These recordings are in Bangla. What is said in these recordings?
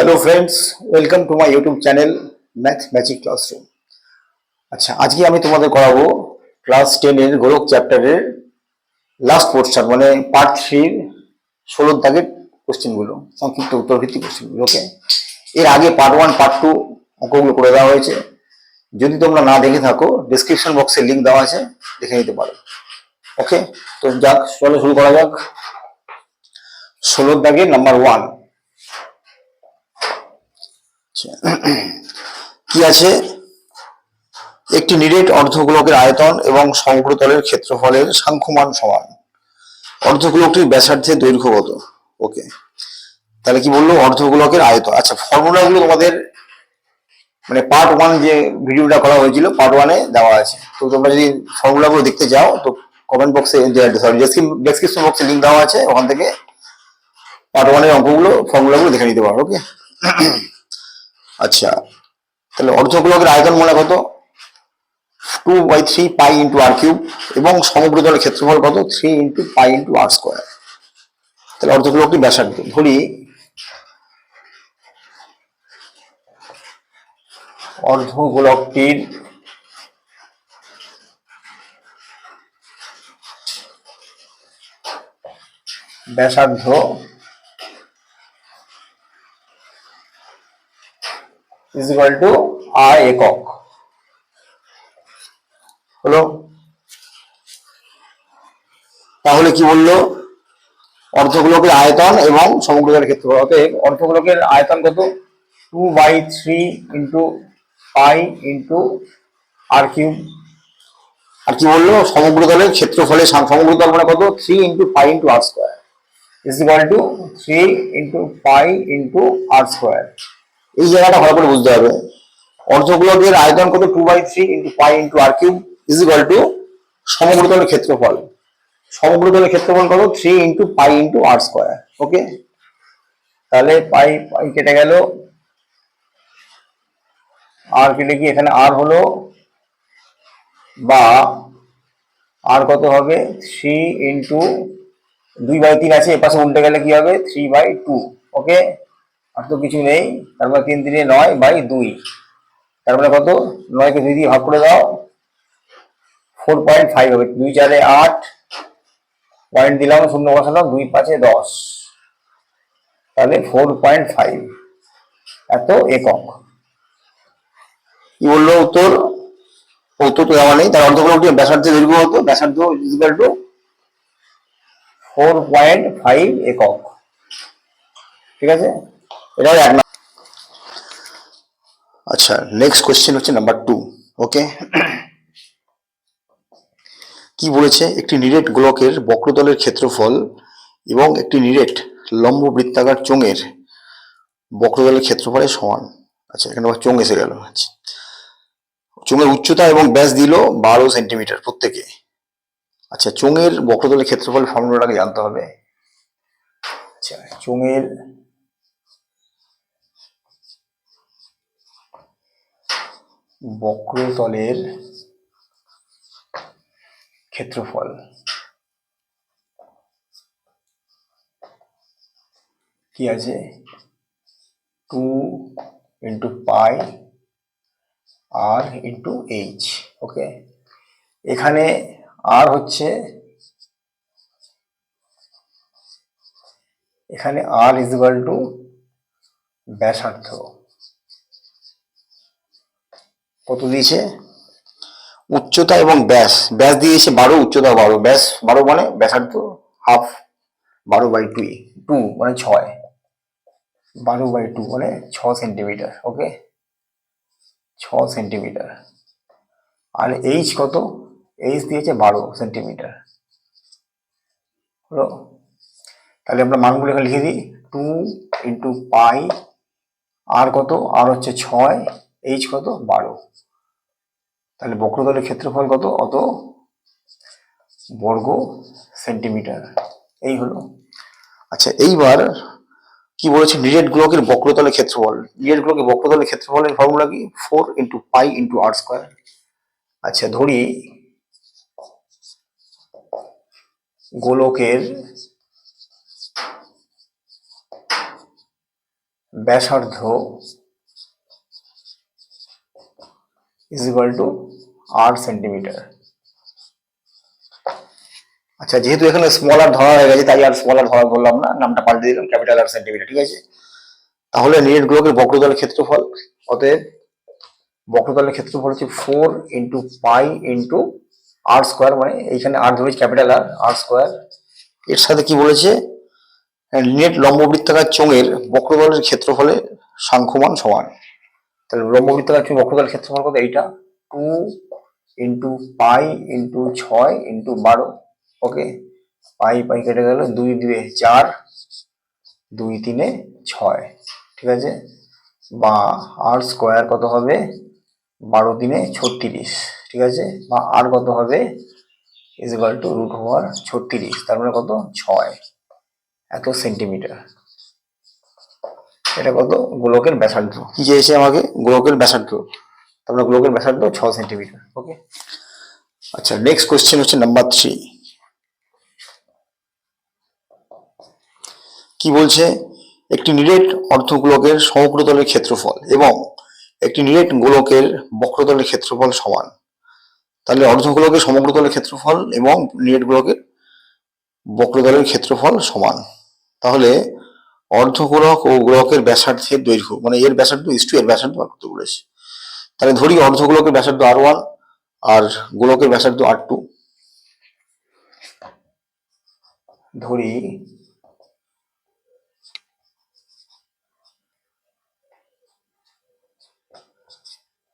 Hello friends welcome to my YouTube channel math magic classroom আচ্ছা আজকে আমি তোমাদের করাবো ক্লাস টেনের গোলক চ্যাপ্টারের লাস্ট পোর্শন মানে পার্ট থ্রির ষোলো দাগের কোশ্চেনগুলো সংক্ষিপ্ত উত্তর ভিত্তিক কোশ্চেনগুলোকে এর আগে পার্ট ওয়ান পার্ট টু অঙ্কগুলো করে দেওয়া হয়েছে। যদি তোমরা না দেখে থাকো ডিসক্রিপশন বক্সে লিঙ্ক দেওয়া আছে, দেখে নিতে পারো ওকে তো যাক, চলো শুরু করা যাক। ষোলোর দাগের নাম্বার ওয়ান কি আছে? একটি নিরেট অর্ধগোলকের আয়তন এবং সমগ্রতলের ক্ষেত্রফলের সাংখ্যমান সমান। অর্ধগোলকটির ব্যাসার্ধের দৈর্ঘ্য কত? ওকে তাহলে কি বলল? অর্ধগোলকের আয়তন। আচ্ছা ফর্মুলাগুলো তোমাদের মানে পার্ট ওয়ান যে ভিডিওটা করা হয়েছিল পার্ট ওয়ানে দেওয়া আছে। তো তোমরা যদি ফর্মুলাগুলো দেখতে চাও, তো কমেন্ট বক্সে সরি ডেসক্রিপশন বক্সে লিঙ্ক দেওয়া আছে। ওখান থেকে পার্ট ওয়ানের অঙ্কগুলো, ফর্মুলাগুলো দেখে নিতে পারো। ওকে আচ্ছা তাহলে অর্ধগোলকের আয়তন মনে কত? Two by three pi into r cube এবং সমগ্র দলের ক্ষেত্রফল কত? Three into pi into r square তাহলে অর্ধগোলকটি ব্যাসার্ধ? ধরি, অর্ধগোলকটির ব্যাসার্ধ ইজ ইকুয়াল টু আর একক। হলো? তাহলে কি বলল? অর্ধগোলকের আয়তন এবং সমগ্রতার ক্ষেত্রফল। অতএব অর্ধগোলকের আয়তন কত? Two by three into pi into r cube আর কি বলল? সমগ্র সমগ্রতলের ক্ষেত্রফলের সাম- সমগ্রতল মানে কত? Three into pi into r square is equal to three into pi into r square এই জায়গাটা ভালো করে বুঝতে হবে। অর্ধগোলকের আয়তন কত? Two by three into pi into r cube is equal to সমগ্রতলের ক্ষেত্রফল। সমগ্রতলের ক্ষেত্রফল কত? Three into pi into r square okay তাহলে পাই পাই কেটে গেল। আর কেটে কি? এখানে আর হলো বা আর কত হবে? থ্রি ইন্টু দুই বাই তিন আছে, এপাশে উল্টে গেলে কি হবে? থ্রি বাই টু ওকে আর তো কিছু নেই, তার মানে তিন তিনে নয় বাই দুই। তার মানে কত? নয়কে দুই দিয়ে ভাগ করে দাও। ফোর পয়েন্ট ফাইভ হবে। দুই চারে আট। পয়েন্ট দিলাম, শূন্য বসালাম, দুই পাঁচে দশ। তাহলে ফোর পয়েন্ট ফাইভ এত একক। কি বলল উত্তর? উত্তর তো দেওয়া নেই। তার অর্ধগোলকটি ব্যাসার্ধের দৈর্ঘ্য হতো। ব্যাসার্ধ is equal to four point five একক। ঠিক আছে? এটাও এক আচ্ছা নেক্সট কোশ্চেন হচ্ছে নাম্বার টু ওকে কি বলেছে? একটি নিরেট গোলকের বক্রতলের ক্ষেত্রফল এবং একটি নিরেট লম্ব বৃত্তাকার চোঙের বক্রতলের ক্ষেত্রফলের সমান। আচ্ছা এখানে আবার চোঙ এসে গেল। আচ্ছা চোঙের উচ্চতা এবং ব্যাস দিল বারো সেন্টিমিটার প্রত্যেকে। আচ্ছা চোঙের বক্রতলের ক্ষেত্রফল ফর্মুলাটাকে জানতে হবে। আচ্ছা চোঙের বক্রতলের ক্ষেত্রফল। কি আছে? Two into pi r into h, okay? এখানে আর হচ্ছে, এখানে আর ইজ ইকুয়াল টু ব্যাসার্ধ। কত দিয়েছে? উচ্চতা এবং ব্যাস। ব্যাস দিয়েছে বারো, উচ্চতা বারো। ব্যাস বারো মানে ব্যাসার্ধ হাফ বারো বাই টু টু মানে ছয়। বারো বাই টু মানে ছ সেন্টিমিটার, ওকে? ছ সেন্টিমিটার। আর এইচ কত? এইচ দিয়েছে বারো সেন্টিমিটার। হলো? তাহলে আমরা মানগুলো এখানে লিখে দিই। টু ইন্টু পাই আর কত? আর হচ্ছে ছয়। এইচ কত? বারো। তাহলে বক্রতলের ক্ষেত্রফল কত? অত বর্গ সেন্টিমিটার। এই হলো। আচ্ছা এইবার কি বলেছে? নিরেট গোলকের বক্রতলের ক্ষেত্রফল। নিরেট গোলকের বক্রতলের ক্ষেত্রফলের ফর্মুলা কি? Four into pi into r square আচ্ছা ধরি গোলকের ব্যাসার্ধ ইজ ইকুয়াল টু আট সেন্টিমিটার আচ্ছা যেহেতু এখানে স্মল আর ধরা হয়ে গেছে, তাই আর স্মল আর ধরা বললাম না, নামটা পাল্টে দিলাম ক্যাপিটাল আর সেন্টিমিটার ঠিক আছে? তাহলে নিরেট গোলকের বক্রতলের ক্ষেত্রফল, অতএব বক্রতলের ক্ষেত্রফল হচ্ছে four into pi into r square মানে এইখানে আর ধরেছি ক্যাপিটাল আর আর স্কোয়ার এর সাথে কি বলেছে? নেট লম্ববৃত্তাকার চোঙের বক্রতলের ক্ষেত্রফলে সাংখ্যমান সমান। তাহলে চোঙ বক্রতলের ক্ষেত্রফল কত? এইটা টু ইন্টু পাই ইন্টু ছয় ইন্টু বারো। ওকে? পাই পাই কেটে গেল দুই দুয়ে চার, দুই তিনে ছয়। ঠিক আছে? বা আর স্কোয়ার কত হবে? বারো দিনে ছত্রিশ। ঠিক আছে? বা আর কত হবে? Is equal to root over ছত্রিশ। তার মানে কত? ছয়। এত সেন্টিমিটার। এটা কত? গোলকের ব্যাসার্ধ। কি চেয়েছে আমাকে গোলকের ব্যাসার্ধ, তারপরে গোলকের ব্যাসার্ধ ছ সেন্টিমিটার ওকে আচ্ছা নেক্সট কোয়েশ্চেন হচ্ছে নাম্বার থ্রি কি বলছে? একটি নিরেট অর্ধগোলকের সমগ্রতলের ক্ষেত্রফল এবং একটি নিরেট গোলকের বক্রতলের ক্ষেত্রফল সমান। তাহলে অর্ধগোলকের সমগ্রতলের ক্ষেত্রফল এবং নিরেট গোলকের বক্রতলের ক্ষেত্রফল সমান। তাহলে অর্ধগোলক ও গোলকের ব্যাসার্ধের দৈর্ঘ্য মানে এর ব্যাসার্ধ ইস্টু এর ব্যাসার্ধ বার করতে বলেছে তাহলে ধরি অর্ধগোলকের ব্যাসার্ধ আর ওয়ান আর গোলকের ব্যাসার্ধ আর টু ধরি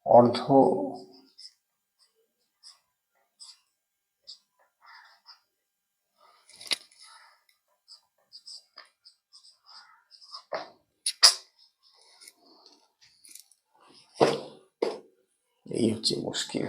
অর্ধ এই হচ্ছে মুশকিল।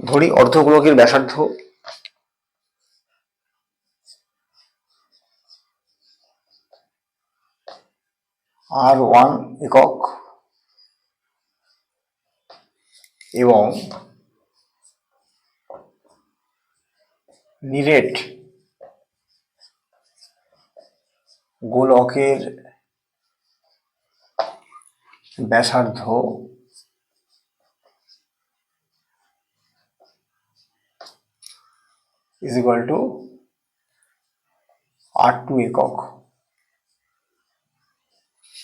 ধরি অর্ধগোলকের ব্যাসার্ধ আর ওয়ান একক এবং নিরেট গোলকের ব্যাসার্ধ is equal to r two একক।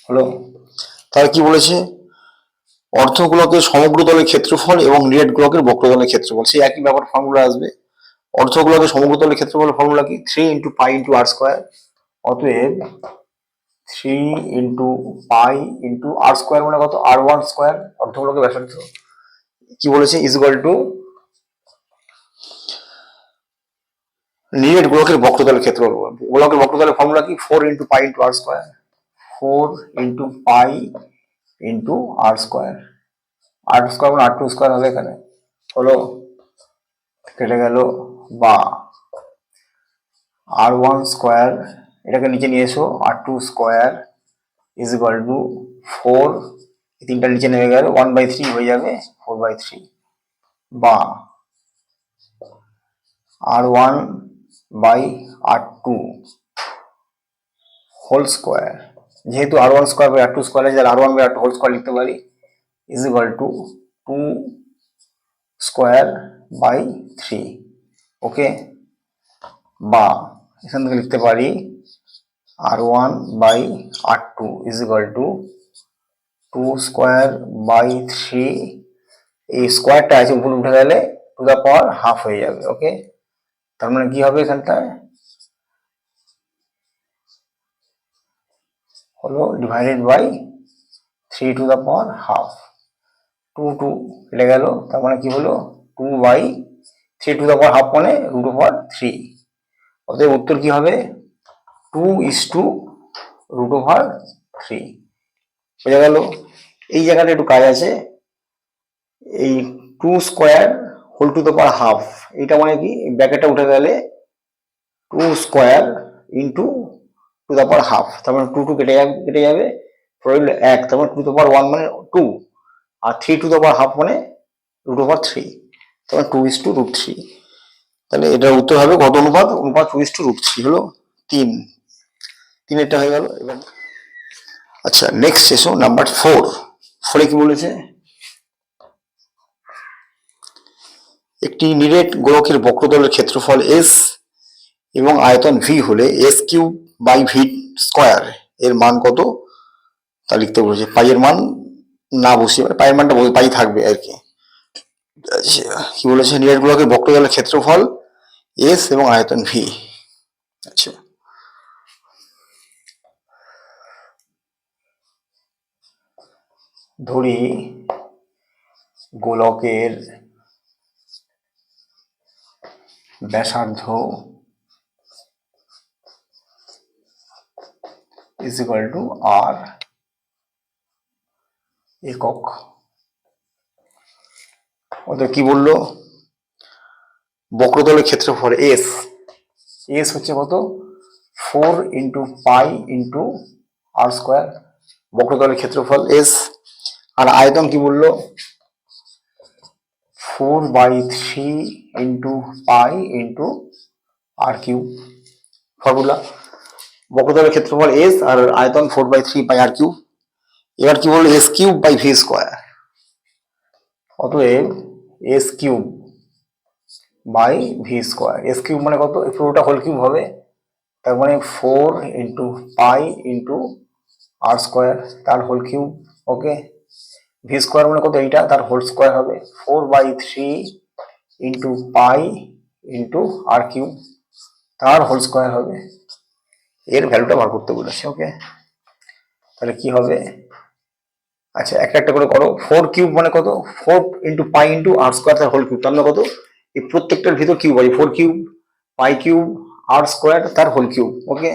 হলো? তাহলে কি বলেছে? অর্থগুলোকে সমগ্র দলের ক্ষেত্রফল এবং নিরেট গোলকের বক্রতলের ক্ষেত্রফল। সেই একই ব্যাপার ফর্মুলা আসবে। অর্থগুলোকে সমগ্র দলের ক্ষেত্রফল ফর্মুলা কি? Three into pi into r square অতএব three into pi into r square মানে কত? আর ওয়ান স্কোয়ার অর্ধগোলকের ব্যাসার্ধ। কি বলেছে? ইজ ইকুয়াল টু নিরেট গোলকের বক্রতলের ক্ষেত্রফল। গোলকের বক্রতলের ফর্মুলা কি? Four into pi into r square four into pi into r square r square মানে আর টু স্কোয়ার হবে এখানে হলো কেটে গেল বা আর ওয়ান স্কোয়ার এটাকে নিচে নিয়ে এসো r two square is equal to four তিনটা নিচে নেমে গেল ওয়ান বাই থ্রি হয়ে যাবে ফোর বাই থ্রি বা R one by R two whole square যেহেতু R one square by R two square আছে R one by R two whole square লিখতে পারি is equal to two square by three okay বা এখান থেকে লিখতে পারি R one by R two is equal to two square by three এই স্কোয়ারটা আছে উপরে উঠে গেলে টু দা পাওয়ার হাফ হয়ে যাবে ওকে তার মানে কি হবে এখানটায়? হলো divided by three to the power half two two কেটে গেল তার মানে কি হলো two by three to the power half মানে রুট ওভার থ্রি অতএব উত্তর কি হবে two is two root over three বোঝা গেল এই জায়গাটা একটু কাজ আছে এই two square whole to the power half এটা মানে কি ব্র্যাকেটটা উঠে গেলে two square into to the power half তার মানে টু টু কেটে যাবে কেটে যাবে রইল এক তার মানে টু দ্য পাওয়ার ওয়ান মানে two R three to the power half মানে রুট ওভার থ্রি তার মানে two is two root three তাহলে এটার উত্তর হবে কত অনুপাত অনুপাত two is two root three হলো তিন তিনেরটা হয়ে গেল, এবার আচ্ছা নেক্সট এসো নাম্বার ফোর ফোরে কি বলেছে? একটি নিরেট গোলকের বক্রতলের ক্ষেত্রফল এস এবং আয়তন ভি হলে S cube by V square এর মান কত? তা লিখতে বলেছে। পাইয়ের মান না বসিয়ে মানে পাইয়ের মানটা পাই থাকবে আর কি। কি বলেছে? নিরেট গোলকের বক্রতলের ক্ষেত্রফল এস এবং আয়তন ভি আচ্ছা। ধরি গোলকের ব্যাসার্ধ ইজ ইকুয়াল টু আর একক। ওদের কি বলল? বক্রতলের ক্ষেত্রফল এস এস হচ্ছে কত? Four into pi into R square বক্রতলের ক্ষেত্রফল এস আর আয়তন কি বলল? Four by three into pi into R cube formula বক্রতলের ক্ষেত্রফল এস আর আয়তন four by three pi R cube এবার কি বলল? S cube by V square অতএব S cube by V square S cube মানে কত? পুরোটা হোল কিউব হবে। তার মানে four into pi into R square তার whole cube okay V square মানে কত? এইটা, তার হোল স্কোয়ার হবে। Four by three into pi into R cube তার হোল স্কোয়ার হবে। এর ভ্যালুটা বার করতে বলেছে ওকে তাহলে কি হবে? আচ্ছা একটা একটা করে করো। ফোর কিউব মানে কত? Four into pi into R square তার হোল কিউব তার কত? এই প্রত্যেকটার ভিতর কিউব আছে four cube pi cube R square তার whole cube okay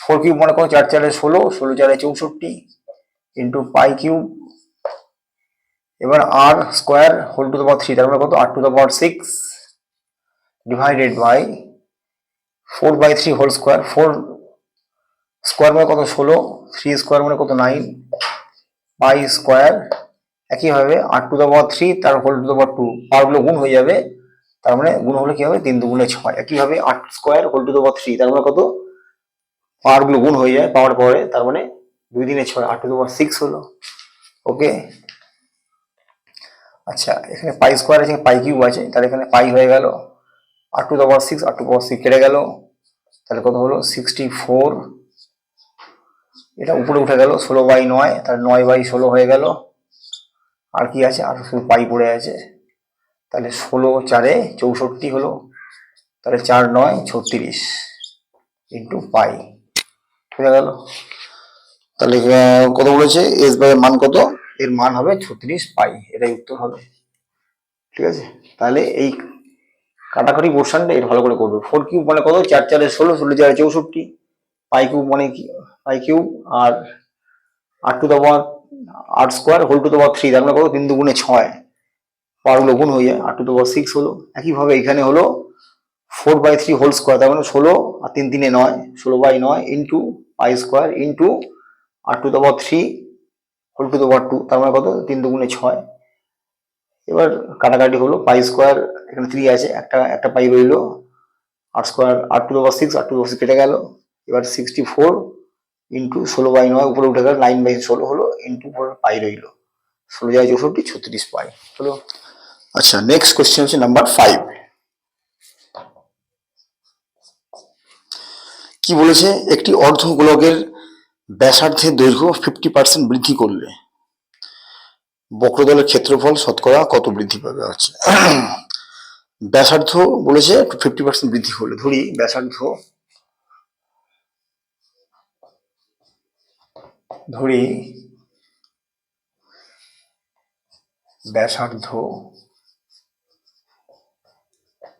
four cube মানে কত? চার চারে ষোলো ষোলো চারে চৌষট্টি ইন্টু পাই কিউব এবার R square whole to the power three তার মানে কত? R to the power six divided by four by three whole square four square মানে কত ষোলো? থ্রি স্কোয়ার মানে কত নাইন? পাই স্কোয়ার একইভাবে R to the power three, তার হোল টু দ্য টু পাওয়ারগুলো গুণ হয়ে যাবে, তার মানে গুণ হলে কি হবে? তিন দুগুণে ছয়। একইভাবে আট square, whole to the three, তার মানে কত? পাওয়ারগুলো গুণ হয়ে যায় পাওয়ার পরে, তার মানে দুই দিনে ছয়, আট টু দ্য পাওয়ার সিক্স হলো। ওকে? আচ্ছা এখানে পাই স্কোয়ার আছে, পাই কিউব আছে, তাহলে এখানে পাই হয়ে গেল। R to the power six R to power six কেটে গেল। তাহলে কত হলো? Sixty four. এটা উপরে উঠে গেল, ষোলো বাই নয় তাহলে নয় বাই ষোলো হয়ে গেল। আর কি আছে? আর শুধু পাই পড়ে আছে। তাহলে ষোলো চারে চৌষট্টি হলো, তাহলে চার নয় ছত্রিশ ইন্টু পাই। বুঝা গেল? তাহলে কত বলেছে এস বাই মান কত? এর মান হবে ছত্রিশ পাই, এটাই উত্তর হবে। ঠিক আছে? তাহলে এই কাটাকাটি পোর্শনটা এর ভালো করে করবে। ফোর কিউব মানে কত? চার চারে ষোলো ষোলো চারে চৌষট্টি, পাই কিউব মানে কি? পাই কিউব আর আট টু দ্য পাওয়ার আট square whole to the power three তার মানে কত? তিন দুগুণে ছয়। পাওয়ারগুলো গুণ হয়ে যায় আট টু দ্য পাওয়ার সিক্স হলো। একইভাবে এখানে হলো four by three whole square তার মানে ষোলো আর তিন তিনে নয়, ষোলো বাই নয় ইন্টু পাই স্কোয়ার ইন্টু আট to the power three whole to the power two তার মানে কত? তিন দুগুণে ছয়। এবার কাটাকাটি হলো পাই স্কোয়ার এখানে থ্রি আছে, একটা একটা পাই রইল আট স্কোয়ার আট টু দ্য পাওয়ার সিক্স আট টু দ্য পাওয়ার কেটে গেল। এবার সিক্সটি ফোর ইন্টু ষোলো বাই নয়, উপরে উঠে গেল নাইন বাই ষোলো হলো ইন্টু পর পাই রইল। ষোলো যায় চৌষট্টি ছত্রিশ পাই, হলো। আচ্ছা নেক্সট কোয়েশ্চেন হচ্ছে নাম্বার ফাইভ কি বলেছে? একটি অর্ধ গোলকের ব্যাসার্ধের দৈর্ঘ্য ফিফটি পার্সেন্ট বৃদ্ধি করলে বক্রতলের ক্ষেত্রফল শতকরা কত বৃদ্ধি পাবে? আচ্ছা ব্যাসার্ধ বলেছে ফিফটি পার্সেন্ট বৃদ্ধি করলে, ধরি ব্যাসার্ধ ধরি। ব্যাসার্ধ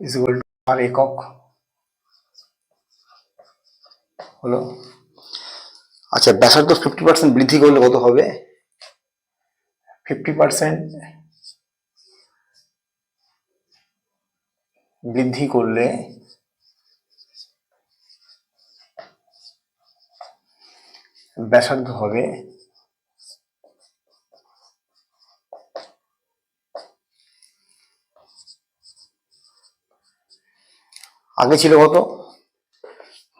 ইজ আর একক হলো। আচ্ছা ব্যাসার্ধ ফিফটি পার্সেন্ট বৃদ্ধি করলে কত হবে? ফিফটি পার্সেন্ট বৃদ্ধি করলে ব্যাসার্ধ হবে আগে ছিল কত?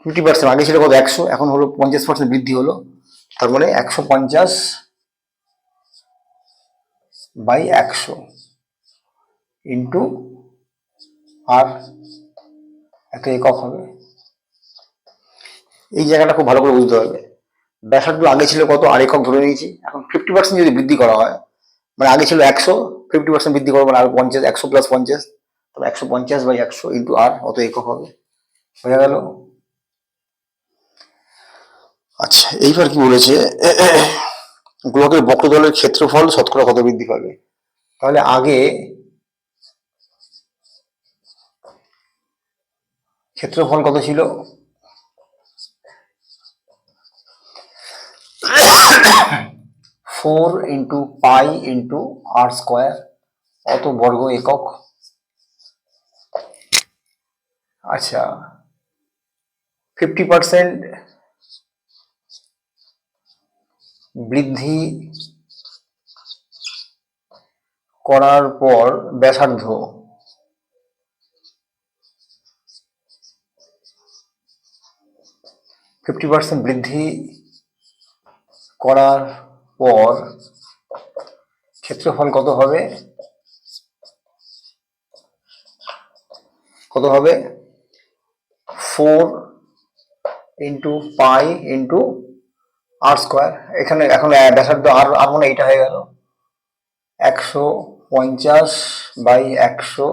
ফিফটি পার্সেন্ট আগে ছিল কত? একশো, এখন হলো পঞ্চাশ পার্সেন্ট বৃদ্ধি হলো। তার মানে একশো পঞ্চাশ বাই একশো ইন্টু আর এত একক হবে। এই জায়গাটা খুব ভালো করে বুঝতে হবে। ব্যাসার্ধ আগে ছিল কত? আর একক ধরে নিয়েছি। এখন ফিফটি পার্সেন্ট যদি বৃদ্ধি করা হয় মানে আগে ছিল একশো ফিফটি পার্সেন্ট বৃদ্ধি করব মানে আর পঞ্চাশ, একশো প্লাস পঞ্চাশ, তাহলে একশো পঞ্চাশ বাই একশো ইন্টু আর অত একক হবে। বোঝা গেল। আচ্ছা এইবার কি বলেছে? গোলকের বক্রতলের ক্ষেত্রফল শতকরা কত বৃদ্ধি পাবে? তাহলে আগে ক্ষেত্রফল কত ছিল? Four into pi into R square অত বর্গ একক আচ্ছা ফিফটি পার্সেন্ট বৃদ্ধি করার পর ব্যাসার্ধ। ফিফটি পার্সেন্ট বৃদ্ধি করার পর ক্ষেত্রফল কত হবে? কত হবে? Four into pi into R square. এখানে এখন ব্যাসার্ধ আর আর মানে এইটা হয়ে গেল। একশো পঞ্চাশ বাই একশো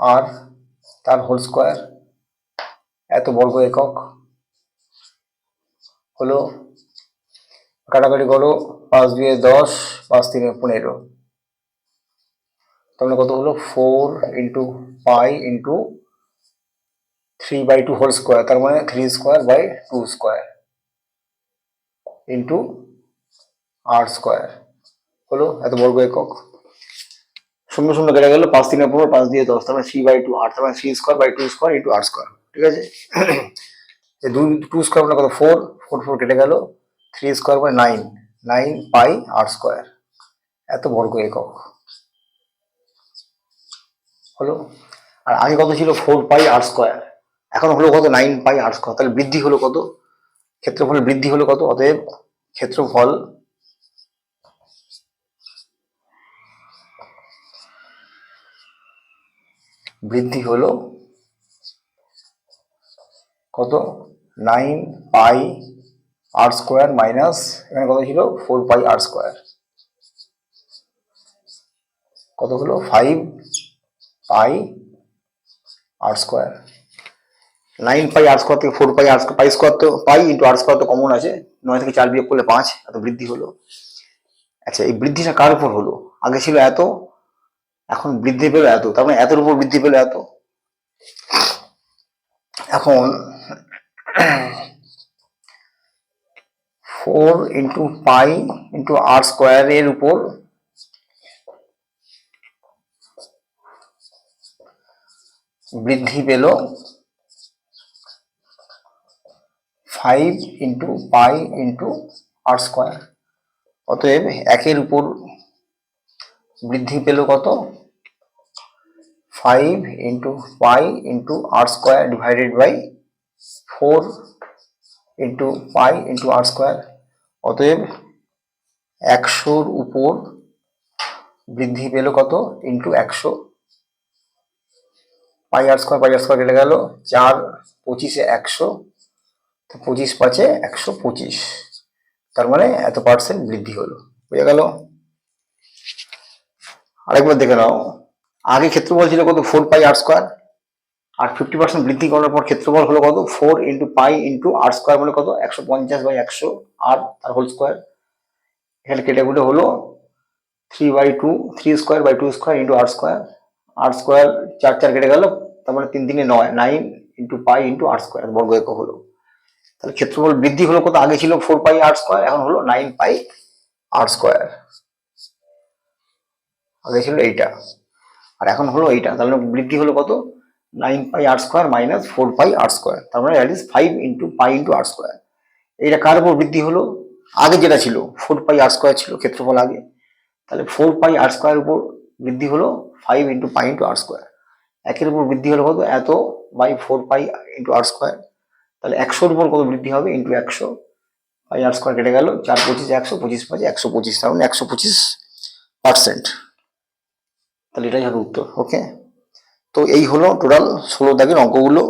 আর তার হোল স্কোয়ার। এত বর্গ একক। হলো কাটাকাটি করো, পাঁচ দুয়ে দশ, পাঁচ তিনে পনেরো। তাহলে কত হলো? Four into pi into three by two whole square তার মানে three square by two square into R square হলো? এত বর্গ একক। শূন্য শূন্য কেটে গেল, পাঁচ তিনের পর পাঁচ দিয়ে দশ, তার মানে থ্রি বাই টু আর তার মানে three square by two square into R square ঠিক আছে? দুই টু স্কোয়ার মানে কত? ফোর ফোর ফোর কেটে গেল। Three square by nine nine pi R square এত বর্গ একক। হলো? আর আগে কত ছিল? ফোর পাই আর স্কোয়ার এখন হলো কত? নাইন পাই আর স্কোয়ার তাহলে বৃদ্ধি হলো কত? ক্ষেত্রফল বৃদ্ধি হলো কত? অতএব ক্ষেত্রফল বৃদ্ধি হলো কত? Nine pi R square minus এখানে কত ছিল? ফোর পাই আর স্কোয়ার কত হলো? Five pi R square nine pi R square থেকে four pi R pi square তো পাই ইন্টু আর স্কোয়ার তো কমন আছে। নয় থেকে চার বিয়োগ করলে পাঁচ, এত বৃদ্ধি হলো। আচ্ছা এই বৃদ্ধিটা কার উপর হলো? আগে ছিল এত, এখন বৃদ্ধি পেল এত। তার মানে এতর উপর বৃদ্ধি পেল এত। এখন four into pi into R স্কোয়ারের উপর বৃদ্ধি পেল five into pi into R square অতএব একের উপর বৃদ্ধি পেল কত? Five into pi into R square divided by four into pi into R square অতএব একশোর উপর বৃদ্ধি পেল কত? ইন্টু একশো। পাই আর স্কোয়ার পাই আর স্কোয়ার কেটে গেল, চার পঁচিশে একশো, তো পঁচিশ পাঁচে একশো পঁচিশ। তার মানে এত পার্সেন্ট বৃদ্ধি হলো। বুঝে গেল। আরেকবার দেখে নাও। আগে ক্ষেত্রফল ছিল কত? ফোর পাই আর স্কোয়ার আর ফিফটি পার্সেন্ট বৃদ্ধি করার পর ক্ষেত্রফল হলো কত? Four into pi into R square মানে কত? একশো পঞ্চাশ বাই একশো আর তার হোল স্কোয়ার এখানে কেটে কুটে হলো three by two three square by two square into R square R square চার চার কেটে গেল, তার মানে তিন তিনে নয় nine into pi into R square বর্গ একক হলো। তাহলে ক্ষেত্রফল বৃদ্ধি হলো কত? আগে ছিল ফোর পাই আর স্কোয়ার এখন হলো নাইন পাই আর স্কোয়ার আগে ছিল এইটা, আর এখন হলো এইটা, তাহলে বৃদ্ধি হলো কত? Nine pi R square minus four pi R square তার মানে that is five into pi into R square এটা কার উপর বৃদ্ধি হলো? আগে যেটা ছিল ফোর পাই আর স্কোয়ার ছিল, ক্ষেত্রফল আগে। তাহলে ফোর পাই আর স্কোয়ার উপর বৃদ্ধি হলো five into pi into R square একের উপর বৃদ্ধি হলো কত? এত by four pi into R square তাহলে একশোর উপর কত বৃদ্ধি হবে? ইন্টু একশো। পাই আর স্কোয়ার কেটে গেল, চার পঁচিশ একশো, পঁচিশ পাঁচে, একশো পঁচিশ, তার মানে একশো পঁচিশ পার্সেন্ট তাহলে এটাই হবে উত্তর ওকে তো এই হলো টোটাল ষোলো দাগের অঙ্কগুলো।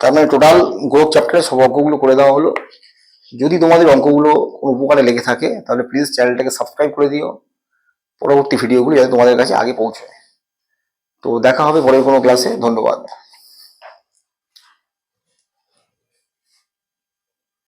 তার মানে টোটাল গ্রোথ চ্যাপ্টারে সব অঙ্কগুলো করে দেওয়া হলো। যদি তোমাদের অঙ্কগুলো কোনো উপকারে লেগে থাকে, তাহলে প্লিজ চ্যানেলটাকে সাবস্ক্রাইব করে দিও। পরবর্তী ভিডিওগুলো যাতে তোমাদের কাছে আগে পৌঁছায়। তো দেখা হবে পরের কোনো ক্লাসে ধন্যবাদ।